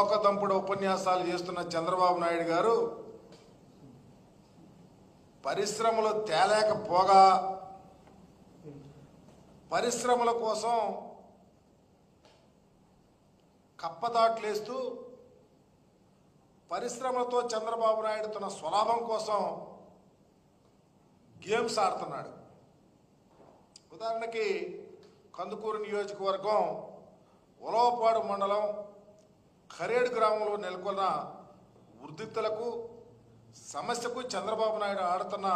తోకదంపుడు ఉపన్యాసాలు చేస్తున్న చంద్రబాబు నాయుడు గారు పరిశ్రమలు తేలేకపోగా పరిశ్రమల కోసం కప్పదాట్లేస్తూ పరిశ్రమలతో చంద్రబాబు నాయుడు తన స్వలాభం కోసం గేమ్స్ ఆడుతున్నాడు. ఉదాహరణకి కందుకూరు నియోజకవర్గం ఉలవపాడు మండలం ఖరేడు గ్రామంలో నెలకొన్న ఉద్రిక్తలకు సమస్యకు చంద్రబాబు నాయుడు ఆడుతున్న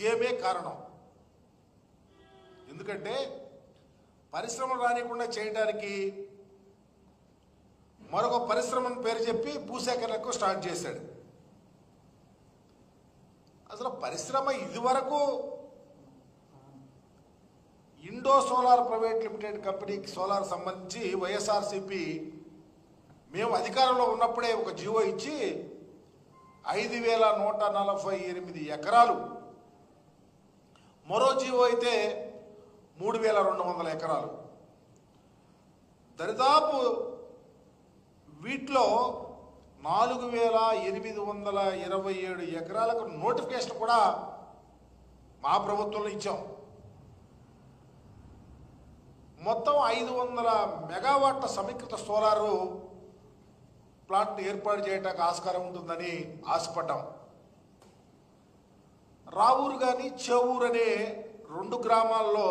గేమే కారణం. ఎందుకంటే పరిశ్రమలు రానికుండా చేయడానికి మరొక పరిశ్రమను పేరు చెప్పి భూసేకరణకు స్టార్ట్ చేశాడు. అసలు పరిశ్రమ ఇదివరకు ఇండో సోలార్ ప్రైవేట్ లిమిటెడ్ కంపెనీకి సోలార్ సంబంధించి వైఎస్ఆర్సిపి మేము అధికారంలో ఉన్నప్పుడే ఒక జీవో ఇచ్చి ఐదు వేల నూట నలభై ఎనిమిది ఎకరాలు. మరో జీవో అయితే మూడు వేల రెండు వందల ఎకరాలు. దరిదాపు వీటిలో నాలుగు వేల ఎనిమిది వందల ఇరవై ఏడు ఎకరాలకు నోటిఫికేషన్ కూడా మా ప్రభుత్వంలో ఇచ్చాం. మొత్తం ఐదు వందల మెగావాట్ల సమీకృత సోలారు ప్లాంట్ ఏర్పాటు చేయడానికి ఆస్కారం ఉంటుందని ఆశపడ్డాం. రావూరు కానీ చేవూరు అనే రెండు గ్రామాల్లో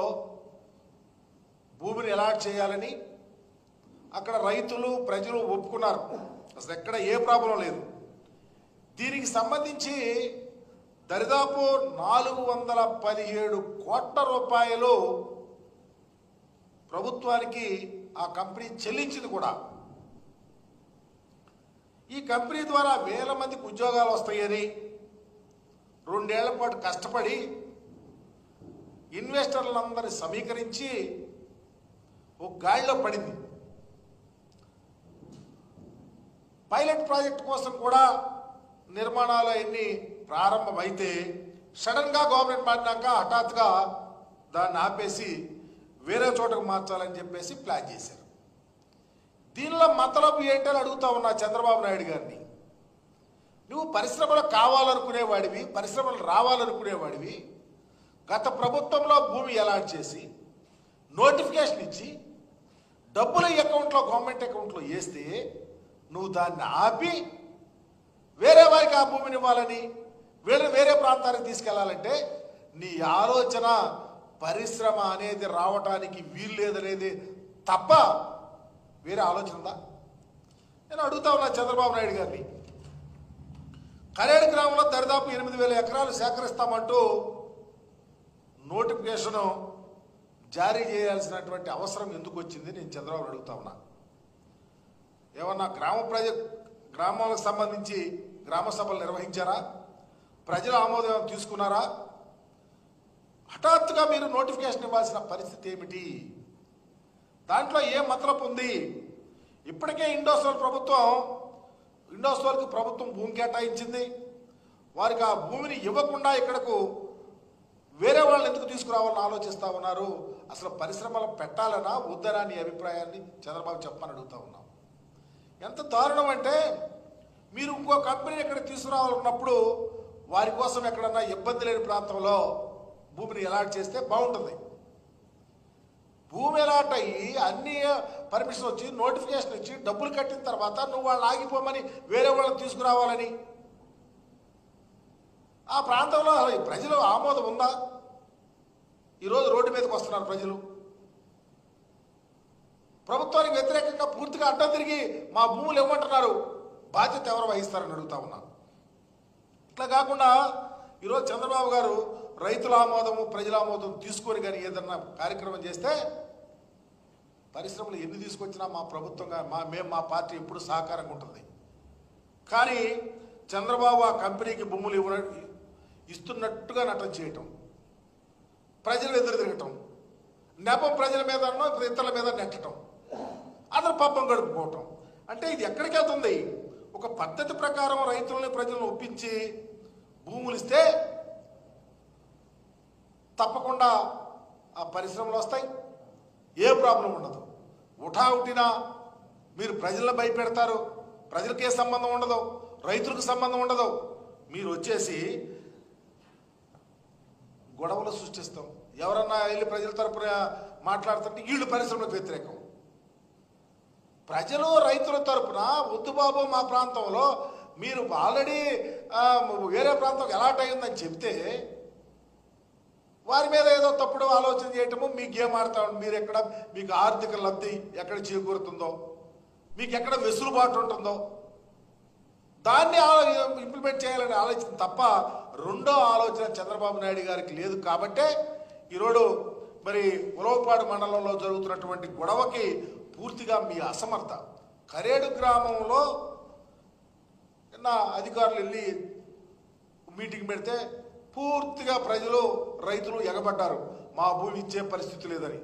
భూమిని ఎలాట్ చేయాలని అక్కడ రైతులు ప్రజలు ఒప్పుకున్నారు. అసలు ఎక్కడ ఏ ప్రాబ్లం లేదు. దీనికి సంబంధించి దరిదాపు నాలుగు వందల పదిహేడు కోట్ల రూపాయలు ప్రభుత్వానికి ఆ కంపెనీ చెల్లించింది కూడా. ఈ కంపెనీ ద్వారా వేల మందికి ఉద్యోగాలు వస్తాయని రెండేళ్ళ పాటు కష్టపడి ఇన్వెస్టర్లందరినీ సమీకరించి ఒక గాడిలో పడింది. పైలట్ ప్రాజెక్ట్ కోసం కూడా నిర్మాణాలు అవన్నీ ప్రారంభమైతే సడన్గా గవర్నమెంట్ మారినాక హఠాత్తుగా దాన్ని ఆపేసి వేరే చోటకు మార్చాలని చెప్పేసి ప్లాన్ చేశారు. దీనిలో మతలబు ఏంటని అడుగుతా ఉన్నా చంద్రబాబు నాయుడు గారిని. నువ్వు పరిశ్రమలు కావాలనుకునేవాడివి పరిశ్రమలు రావాలనుకునేవాడివి. గత ప్రభుత్వంలో భూమి అలాట్ చేసి నోటిఫికేషన్ ఇచ్చి డబ్బులు అకౌంట్లో గవర్నమెంట్ అకౌంట్లో వేస్తే నువ్వు దాన్ని ఆపి వేరే వారికి ఆ భూమిని ఇవ్వాలని వేరే వేరే ప్రాంతానికి తీసుకెళ్ళాలంటే నీ ఆలోచన పరిశ్రమ అనేది రావటానికి వీలు లేదనేది తప్ప వేరే ఆలోచన నేను అడుగుతా ఉన్నా చంద్రబాబు నాయుడు గారిని. కరేడు గ్రామంలో దరిదాపు ఎనిమిది వేల ఎకరాలు సేకరిస్తామంటూ నోటిఫికేషన్ జారీ చేయాల్సినటువంటి అవసరం ఎందుకు వచ్చింది నేను చంద్రబాబు అడుగుతా ఉన్నా. ఏమన్నా గ్రామ ప్రజ గ్రామాలకు సంబంధించి గ్రామ సభలు నిర్వహించారా? ప్రజల ఆమోదం ఏమైనా తీసుకున్నారా? హఠాత్తుగా మీరు నోటిఫికేషన్ ఇవ్వాల్సిన పరిస్థితి ఏమిటి? దాంట్లో ఏ మతలపు ఉంది? ఇప్పటికే ఇండోసోల్ ప్రభుత్వం ఇండోసోల్కి ప్రభుత్వం భూమి కేటాయించింది. వారికి ఆ భూమిని ఇవ్వకుండా ఇక్కడకు వేరే వాళ్ళని ఎందుకు తీసుకురావాలని ఆలోచిస్తూ ఉన్నారు? అసలు పరిశ్రమలు పెట్టాలనా? వద్దనా నీ అభిప్రాయాన్ని చంద్రబాబు చెప్పమని అడుగుతా ఉన్నాం. ఎంత దారుణం అంటే మీరు ఇంకో కంపెనీ ఇక్కడ తీసుకురావాలన్నప్పుడు వారి కోసం ఎక్కడన్నా ఇబ్బంది లేని ప్రాంతంలో భూమిని అలాట్ చేస్తే బాగుంటుంది. భూమి ఎలాట్ అయ్యి అన్ని పర్మిషన్ వచ్చి నోటిఫికేషన్ ఇచ్చి డబ్బులు కట్టిన తర్వాత నువ్వు వాళ్ళు ఆగిపోమని వేరే వాళ్ళని తీసుకురావాలని. ఆ ప్రాంతంలో ప్రజలు ఆమోదం ఉందా? ఈరోజు రోడ్డు మీదకి వస్తున్నారు ప్రజలు. ప్రభుత్వానికి వ్యతిరేకంగా పూర్తిగా అడ్డం తిరిగి మా భూములు ఇవ్వమంటున్నారు. బాధ్యత ఎవరు వహిస్తారని అడుగుతా ఉన్నాను ఇట్లా కాకుండా ఈరోజు చంద్రబాబు గారు రైతుల ఆమోదము ప్రజల ఆమోదం తీసుకొని కానీ ఏదన్నా కార్యక్రమం చేస్తే పరిశ్రమలు ఎన్ని తీసుకొచ్చినా మా ప్రభుత్వంగా మా మేము మా పార్టీ ఎప్పుడు సహకారంగా ఉంటుంది. కానీ చంద్రబాబు ఆ కంపెనీకి భూములు ఇవ్వ ఇస్తున్నట్టుగా నటన చేయటం ప్రజలు ఎదురు తిరగటం నెపం ప్రజల మీద ఇతరుల మీద నెట్టడం అతను పాపం గడుపుకోవటం. అంటే ఇది ఎక్కడికి వెళ్తుంది? ఒక పద్ధతి ప్రకారం రైతులని ప్రజలను ఒప్పించి భూములు ఇస్తే తప్పకుండా ఆ పరిశ్రమలు వస్తాయి. ఏ ప్రాబ్లం ఉండదు. ఉఠా ఉట్టినా మీరు ప్రజలను భయపెడతారు. ప్రజలకే సంబంధం ఉండదు. రైతులకు సంబంధం ఉండదు. మీరు వచ్చేసి గొడవలు సృష్టిస్తాం. ఎవరన్నా వెళ్ళి ప్రజల తరపున మాట్లాడుతుంటే వీళ్ళు పరిశ్రమలకు వ్యతిరేకం. ప్రజలు రైతుల తరపున వద్దుబాబు మా ప్రాంతంలో మీరు ఆల్రెడీ వేరే ప్రాంతం ఎలాట్ అయిందని చెప్తే వారి మీద ఏదో తప్పుడు ఆలోచన చేయటము మీ గేమ్ ఆడతా మీరు ఎక్కడ మీకు ఆర్థిక లబ్ధి ఎక్కడ చేకూరుతుందో మీకు ఎక్కడ వెసులుబాటు ఉంటుందో దాన్ని ఇంప్లిమెంట్ చేయాలని ఆలోచన తప్ప రెండో ఆలోచన చంద్రబాబు నాయుడు గారికి లేదు. కాబట్టే ఈరోడు మరి ఉలవపాడు మండలంలో జరుగుతున్నటువంటి గొడవకి పూర్తిగా మీ అసమర్థ. కరేడు గ్రామంలో నిన్న అధికారులు వెళ్ళి మీటింగ్ పెడితే పూర్తిగా ప్రజలు రైతులు ఎగబడ్డారు. మా భూమి ఇచ్చే పరిస్థితి లేదని.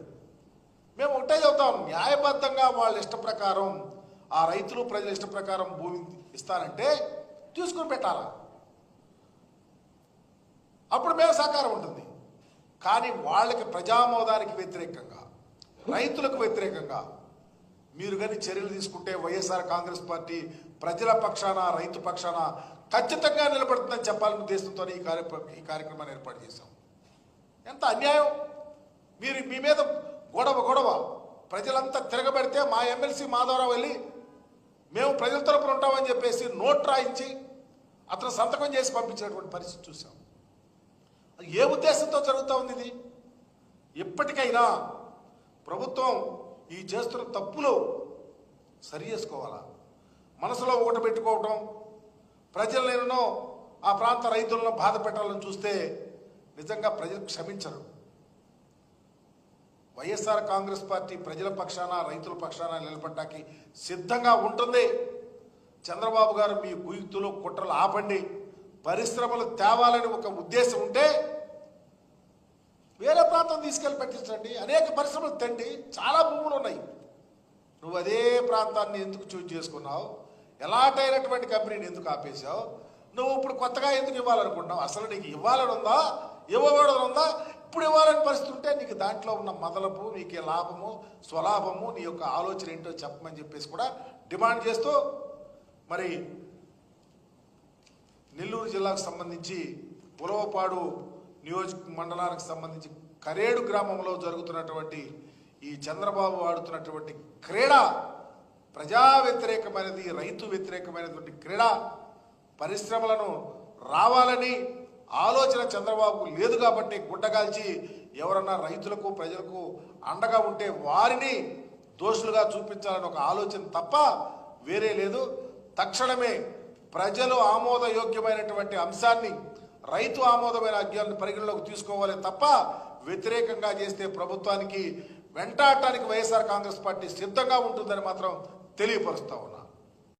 మేము ఒకటే చెబుతాం న్యాయబద్ధంగా వాళ్ళ ఇష్ట ప్రకారం ఆ రైతులు ప్రజల ఇష్ట ప్రకారం భూమి ఇస్తారంటే తీసుకుని పెట్టాలా? అప్పుడు మేము సహకారం ఉంటుంది. కానీ వాళ్ళకి ప్రజామోదానికి వ్యతిరేకంగా రైతులకు వ్యతిరేకంగా మీరు కానీ చర్యలు తీసుకుంటే వైఎస్ఆర్ కాంగ్రెస్ పార్టీ ప్రజల పక్షాన రైతు పక్షాన ఖచ్చితంగా నిలబడుతుందని చెప్పాలని ఉద్దేశంతో ఈ కార్యక్రమం ఈ కార్యక్రమాన్ని ఏర్పాటు చేశాం. ఎంత అన్యాయం! మీరు మీ మీద గొడవ గొడవ. ప్రజలంతా తిరగబడితే మా ఎమ్మెల్సీ మాధవరావు వెళ్ళి మేము ప్రజల తరపున ఉంటామని చెప్పేసి నోట్ రాయించి అతను సంతకం చేసి పంపించినటువంటి పరిస్థితి చూసాం అది ఏ ఉద్దేశంతో జరుగుతూ ఉంది ఇది ఎప్పటికైనా ప్రభుత్వం ఈ చేస్తున్న తప్పులు సరి చేసుకోవాలా? మనసులో ఒకటి పెట్టుకోవటం ప్రజలను ఆ ప్రాంత రైతులను బాధ పెట్టాలని చూస్తే నిజంగా ప్రజలు క్షమించరు. వైఎస్ఆర్ కాంగ్రెస్ పార్టీ ప్రజల పక్షాన రైతుల పక్షాన నిలబడ్డానికి సిద్ధంగా ఉంటుంది. చంద్రబాబు గారు మీ కుయుక్తులు కుట్రలు ఆపండి. పరిశ్రమలు తేవాలని ఒక ఉద్దేశం ఉంటే వేరే ప్రాంతం తీసుకెళ్ళి పెట్టించండి. అనేక పరిశ్రమలు తండి చాలా భూములు ఉన్నాయి. నువ్వు అదే ప్రాంతాన్ని ఎందుకు చూజ్ చేసుకున్నావు? ఎలాట్ అయినటువంటి కంపెనీని ఎందుకు ఆపేశావు? నువ్వు ఇప్పుడు కొత్తగా ఎందుకు ఇవ్వాలనుకుంటున్నావు? అసలు నీకు ఇవ్వాలని ఉందా? ఇవ్వకూడదని ఉందా? ఇప్పుడు ఇవ్వాలని పరిస్థితి ఉంటే నీకు దాంట్లో ఉన్న మొదలపు నీకు లాభము స్వలాభము నీ యొక్క ఆలోచన ఏంటో చెప్పమని చెప్పేసి కూడా డిమాండ్ చేస్తూ మరి నెల్లూరు జిల్లాకు సంబంధించి ఉలవపాడు నియోజక మండలానికి సంబంధించి కరేడు గ్రామంలో జరుగుతున్నటువంటి ఈ చంద్రబాబు ఆడుతున్నటువంటి క్రీడ ప్రజా వ్యతిరేకమైనది రైతు వ్యతిరేకమైనటువంటి క్రీడా పరిశ్రమలను రావాలని ఆలోచన చంద్రబాబు లేదు కాబట్టి గుడ్డగాల్చి ఎవరన్నా రైతులకు ప్రజలకు అండగా ఉంటే వారిని దోషులుగా చూపించాలని ఒక ఆలోచన తప్ప వేరే లేదు. తక్షణమే ప్రజలు ఆమోదయోగ్యమైనటువంటి అంశాన్ని రైతు ఆమోదమైన అజ్ఞాన్ని పరిగణలోకి తీసుకోవాలి తప్ప వ్యతిరేకంగా చేస్తే ప్రభుత్వానికి వెంటాడటానికి వైఎస్ఆర్ కాంగ్రెస్ పార్టీ సిద్ధంగా ఉంటుందని మాత్రం తెలియపరుస్తా ఉన్నా.